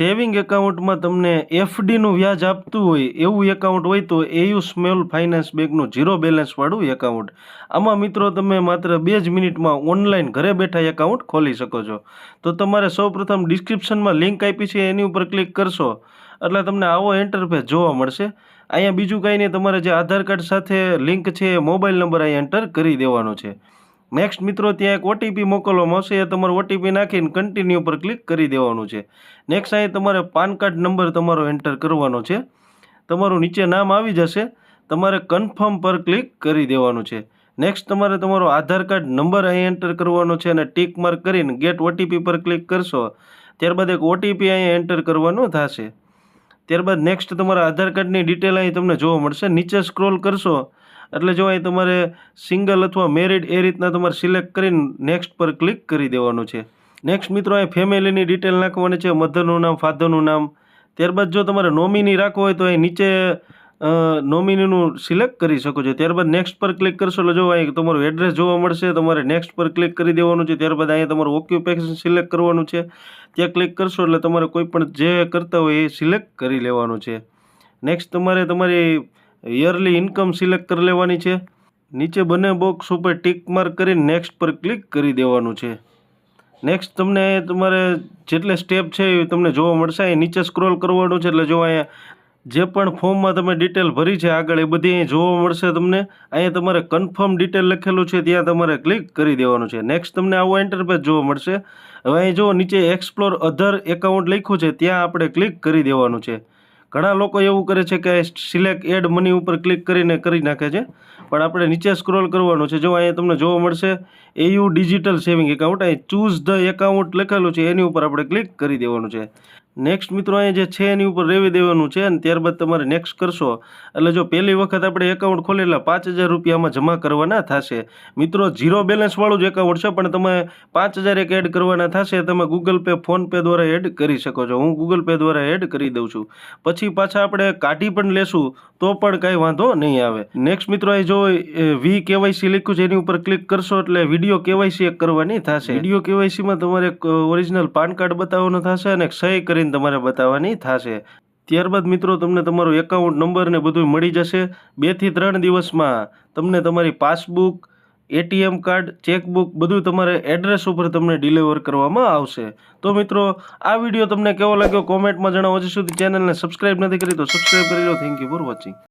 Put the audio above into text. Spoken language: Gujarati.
સેવિંગ એકાઉન્ટમાં તમને એફડીનું વ્યાજ આપતું હોય, એવું એકાઉન્ટ હોય તો એયુ સ્મોલ ફાઇનાન્સ બેંકનું ઝીરો બેલેન્સવાળું એકાઉન્ટ. આમાં મિત્રો તમે માત્ર બે જ મિનિટમાં ઓનલાઈન ઘરે બેઠા એકાઉન્ટ ખોલી શકો છો. તો તમારે સૌપ્રથમ ડિસ્ક્રિપ્શનમાં લિંક આપી છે, એની ઉપર ક્લિક કરશો. એટલે તમને આવો એન્ટરફેસ જોવા મળશે. અહીંયા બીજું કાંઈ નહીં, તમારે જે આધાર કાર્ડ સાથે લિંક છે એ મોબાઈલ નંબર અહીંયા એન્ટર કરી દેવાનો છે. નેક્સ્ટ મિત્રો, ત્યાં એક ઓટીપી મોકલવામાં આવશે એ તમારે ઓટીપી નાખીને કન્ટિન્યુ પર ક્લિક કરી દેવાનું છે. નેક્સ્ટ અહીં તમારે પાન કાર્ડ નંબર તમારો એન્ટર કરવાનો છે. તમારું નીચે નામ આવી જશે. તમારે કન્ફર્મ પર ક્લિક કરી દેવાનું છે. નેક્સ્ટ તમારે તમારો આધાર કાર્ડ નંબર અહીં એન્ટર કરવાનો છે અને ટીક માર્ક કરીને ગેટ ઓટીપી પર ક્લિક કરશો. ત્યારબાદ એક ઓટીપી અહીં એન્ટર કરવાનો થશે. ત્યારબાદ નેક્સ્ટ તમારા આધાર કાર્ડની ડિટેલ અહીં તમને જોવા મળશે. નીચે સ્ક્રોલ કરશો. એટલે જો અહીં તમારે સિંગલ અથવા મેરિડ એ રીતના તમારે સિલેક્ટ કરીને નેક્સ્ટ પર ક્લિક કરી દેવાનું છે. નેક્સ્ટ મિત્રો અહીં ફેમિલીની ડિટેલ નાખવાની છે, મધરનું નામ, ફાધરનું નામ. ત્યારબાદ જો તમારે નોમિની રાખવો હોય તો અહીં નીચે નોમિનીનું સિલેક્ટ કરી શકો છો. ત્યારબાદ નેક્સ્ટ પર ક્લિક કરશો એટલે જો અહીં તમારું એડ્રેસ જોવા મળશે, તમારે નેક્સ્ટ પર ક્લિક કરી દેવાનું છે. ત્યારબાદ અહીંયા તમારું ઓક્યુપેશન સિલેક્ટ કરવાનું છે. ત્યાં ક્લિક કરશો એટલે તમારે કોઈ પણ જે કરતા હોય એ સિલેક્ટ કરી લેવાનું છે. નેક્સ્ટ તમારે તમારી યરલી ઇન્કમ સિલેક્ટ કરી લેવાની છે. નીચે બંને બોક્સ ઉપર ટીક માર્ક કરીને નેક્સ્ટ પર ક્લિક કરી દેવાનું છે. નેક્સ્ટ તમને તમારે જેટલે સ્ટેપ છે એ તમને જોવા મળશે. અહીં નીચે સ્ક્રોલ કરવાનું છે એટલે જો અહીંયા જે પણ ફોર્મમાં તમે ડિટેલ ભરી છે આગળ એ બધી અહીં જોવા મળશે તમને. અહીંયા તમારે કન્ફર્મ ડિટેલ લખેલું છે ત્યાં તમારે ક્લિક કરી દેવાનું છે. નેક્સ્ટ તમને આવો ઇન્ટરફેસ જોવા મળશે. હવે અહીં જો નીચે એક્સપ્લોર અધર એકાઉન્ટ લખ્યું છે, ત્યાં આપણે ક્લિક કરી દેવાનું છે. ઘણા લોકો એવું કરે છે કે સિલેક્ટ એડ મની ઉપર ક્લિક કરીને કરી નાખે છે. પણ આપણે નીચે સ્ક્રોલ કરવાનું છે. જો અહીંયા તમને જોવા મળશે એયુ ડિજિટલ સેવિંગ એકાઉન્ટ અહીં ચૂઝ ધ એકાઉન્ટ લખેલું છે. એની ઉપર આપણે ક્લિક કરી દેવાનું છે. નેક્સ્ટ મિત્રો અહીં જે છે એની ઉપર રેવી દેવાનું છે અને ત્યારબાદ તમારે નેક્સ્ટ કરશો. એટલે જો પહેલી વખત આપણે એકાઉન્ટ ખોલે એટલે પાંચ હજાર રૂપિયામાં જમા કરવાના થશે. મિત્રો ઝીરો બેલેન્સવાળું જ એકાઉન્ટ છે પણ તમે પાંચ હજાર એક એડ કરવાના થશે તમે ગૂગલ પે ફોનપે દ્વારા એડ કરી શકો છો. હું ગૂગલ પે દ્વારા એડ કરી દઉં છું. પછી પાછા આપણે કાઢી પણ લેશું તો પણ કાંઈ વાંધો નહીં આવે. નેક્સ્ટ મિત્રો અહીં જો વી કેવાયસી લખ્યું છે એની ઉપર ક્લિક કરશો એટલે વીડિયો કેવાયસી એક કરવાની થશે. વીડિયો કેવાયસીમાં તમારે એક ઓરિજિનલ પાન કાર્ડ બતાવવાનો થશે અને એક સહી કરીને તમારે બતાવવાની થશે. ત્યારબાદ મિત્રો, તમને તમારું એકાઉન્ટ નંબર ને બધું મળી જશે. બેથી ત્રણ દિવસમાં તમને તમારી પાસબુક એટીએમ કાર્ડ ચેકબુક બધું તમારે એડ્રેસ ઉપર તમને ડિલિવર કરવામાં આવશે. તો મિત્રો, આ વીડિયો તમને કેવો લાગ્યો? કોમેન્ટમાં જણાવો. હજી સુધી ચેનલને સબસ્ક્રાઈબ નથી કરી તો સબસ્ક્રાઈબ કરી લો. Thank you for watching